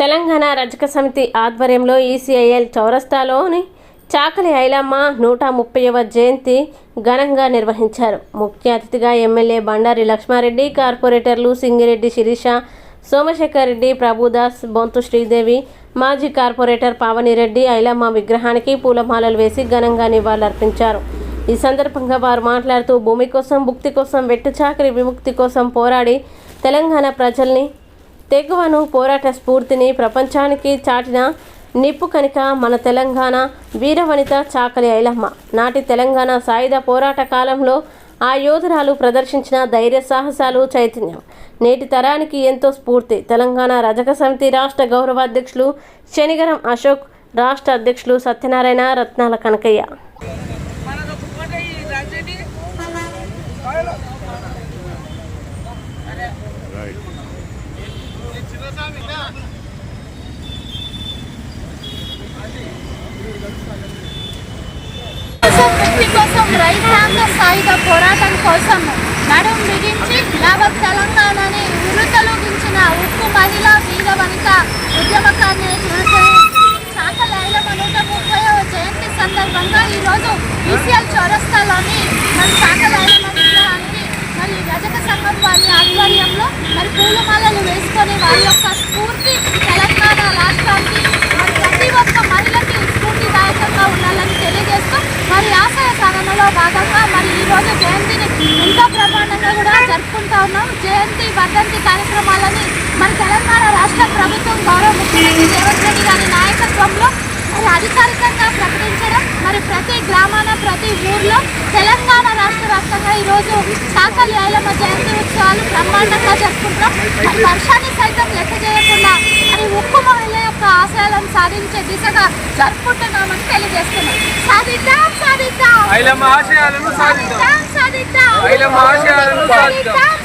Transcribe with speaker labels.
Speaker 1: తెలంగాణ రజక సమితి ఆధ్వర్యంలో ఈసీఐఎల్ చౌరస్తాలోని చాకలి ఐలమ్మ నూట ముప్పైవ జయంతి ఘనంగా నిర్వహించారు. ముఖ్య అతిథిగా ఎమ్మెల్యే బండారి లక్ష్మారెడ్డి కార్పొరేటర్లు సింగిరెడ్డి శిరీష సోమశేఖర్ రెడ్డి ప్రభుదాస్ బొంతు శ్రీదేవి మాజీ కార్పొరేటర్ పావనిరెడ్డి ఐలమ్మ విగ్రహానికి పూలమాలలు వేసి ఘనంగా నివాళులర్పించారు. ఈ సందర్భంగా వారు మాట్లాడుతూ భూమి కోసం భుక్తి కోసం వెట్టు చాకరి విముక్తి కోసం పోరాడి తెలంగాణ ప్రజల్ని తెగువను పోరాట స్ఫూర్తిని ప్రపంచానికి చాటిన నిప్పు కనిక మన తెలంగాణ వీరవనిత చాకలి ఐలమ్మ. నాటి తెలంగాణ సాయుధ పోరాట కాలంలో ఆ యోధురాలు ప్రదర్శించిన ధైర్య సాహసాలు చైతన్యం. నేటి తరానికి ఎంతో స్ఫూర్తి. తెలంగాణ రజక సమితి రాష్ట్ర గౌరవాధ్యక్షులు శనిగరం అశోక్ రాష్ట్ర అధ్యక్షులు సత్యనారాయణ రత్నాల కనకయ్య.
Speaker 2: కోసం రైతాంగ సాయుధ పోరాటం కోసం నడుం బిగించి యావత్ తెలంగాణని ఉరుతలొగించిన ఉక్కు మహిళ వీర వనిత ఉద్యమకాన్ని చాకల ఐలమ్మ నూట ముప్పైవ జయంతి సందర్భంగా ఈరోజు ఈసీఎల్ చౌరస్తాలోని మన చాకల ఐలమ్మ విగ్రహానికి మరి రజక సంఘం వారి ఆధ్వర్యంలో మరి పూలమాలలు వేసుకొని వారి యొక్క స్ఫూర్తి తెలంగాణ రాష్ట్రానికి మరి ప్రతి ఒక్క మహిళకి స్ఫూర్తిదాయకంగా ఉండాలని తెలియజేస్తూ మరి ఆశయ సాధనలో భాగంగా మరి ఈరోజు జయంతిని ఎంతో ప్రమాణంగా కూడా జరుపుకుంటా ఉన్నాం. జయంతి వర్ధంతి కార్యక్రమాలని మరి తెలంగాణ రాష్ట్ర ప్రభుత్వం గౌరవ ముఖ్యమంత్రి ప్రతి గ్రామాన ప్రతి ఊర్లో తెలంగాణ రాష్ట్ర వ్యాప్తంగా ఈరోజు సాకలి ఐలమ్మ జయంతి ఉత్సవాలు బ్రహ్మాండంగా జరుపుకుంటాం మరి వర్షాన్ని సైతం లెక్క చేయకుండా మరి ఉక్కు మహిళ యొక్క ఆశయాలను సాధించే దిశగా జరుపుకుంటున్నామని తెలియజేస్తున్నాం. సాధిద్దాం సాధిద్దాం.
Speaker 3: సాధిద్దాం. సాధిద్దాం.